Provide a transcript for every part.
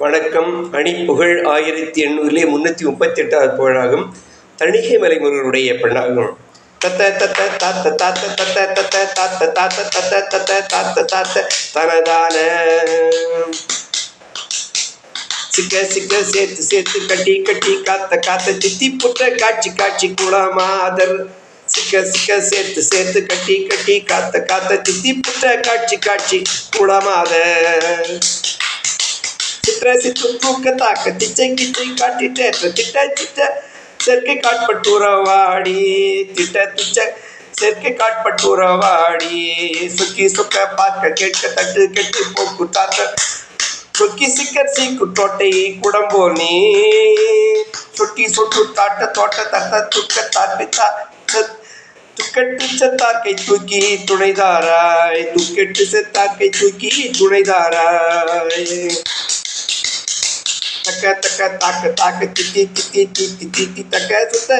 வணக்கம் அணிப்புகழ் ஆயிரத்தி எண்ணூறிலே முன்னூற்றி முப்பத்தி எட்டாவது புகழாகும் தணிகை மலைமுருகனுடைய பெண்ணாகும் தத்த தத்த தாத்த தாத்த தத்த தத்த தாத்த தாத்த தத்த தத்த தாத்த தாத்த தனதான சிக்க சிக்க சேர்த்து சேர்த்து கட்டி கட்டி காத்த காத்த தித்தி புற்ற காட்சி காட்சி குளமாதர் சிக்க சிக்க சேர்த்து சேர்த்து கட்டி கட்டி காத்த காத்த தித்தி புற்ற காட்சி காட்சி குளமாதர் சித்திர சித்து தூக்க தாக்க திச்சை கிச்சை காட்டிட்டேற்ற திட்ட திட்ட செற்கை காட்பட்டுறவாடி திட்ட திச்ச செற்கை காட்பட்டுறவாடி சுக்கி சுக்க பார்க்க கேட்க தட்டு கெட்டு போக்கு தாத்த சொக்கி சிக்கர் சீக்கு தோட்டை குடம்போனி சொட்டி சொட்டு தாட்ட தோட்ட தட்ட துக்க தாட்டி தா துக்கெட்டு செத்தாக்கை தூக்கி துணைதாராய் துக்கெட்டு செத்தாக்கை தூக்கி துணைதாராய் தக்க தக்க தாக்க தாக்க தித்தி தித்தி தித்தி தித்தி தக்க சுத்த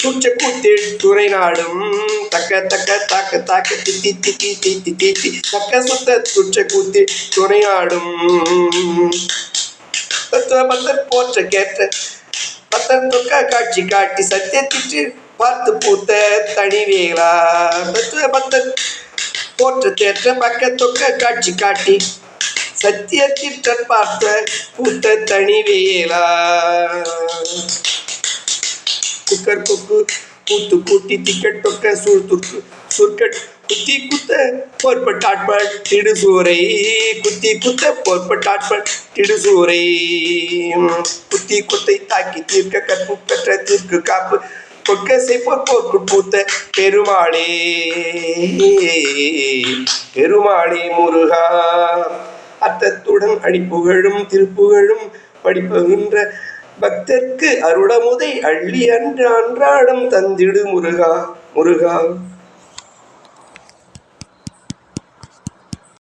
சூச்ச கூத்தில் துறை நாடும் தக்க தக்க தாக்க தாக்க தித்தி தித்தி தித்தி தித்தி தக்க சுத்த சூச்ச கூத்தில் துறை நாடும் பத்தர் போற்ற கேட்ட பத்தர் தொக்க காட்சி காட்டி சத்தியத்திற்று பார்த்து பூத்த தனிவேலா தத்துவ பத்தர் போற்ற தேற்ற பக்க தொக்க காட்சி காட்டி சத்தியத்திற்கண் பார்த்த பூத்த தனிவேலா. குக்கர் கொக்கு கூத்து கூட்டி திக்கட் தொக்க சூழ் சுருக்கட் சுர்க்கட் குத்தி குத்த போர்பட்டாட்பட் திடுசூரை குத்தி குத்த போர்பட்டாட்பட் திடுசூரை குத்தி குத்தை தாக்கி தீர்க்க கற்பு பெற்ற தீர்க்கு காப்பு பொற்கசை போர்க்கு பூத்த பெருமாளே. பெருமாளே முருகா. அர்த்தத்துடன் அடிப்புகழும் திருப்புகழும் படிப்புகின்ற பக்தர்க்கு அருடமுதை அள்ளி அன்று அன்றாடம் தந்திடு முருகா முருகா.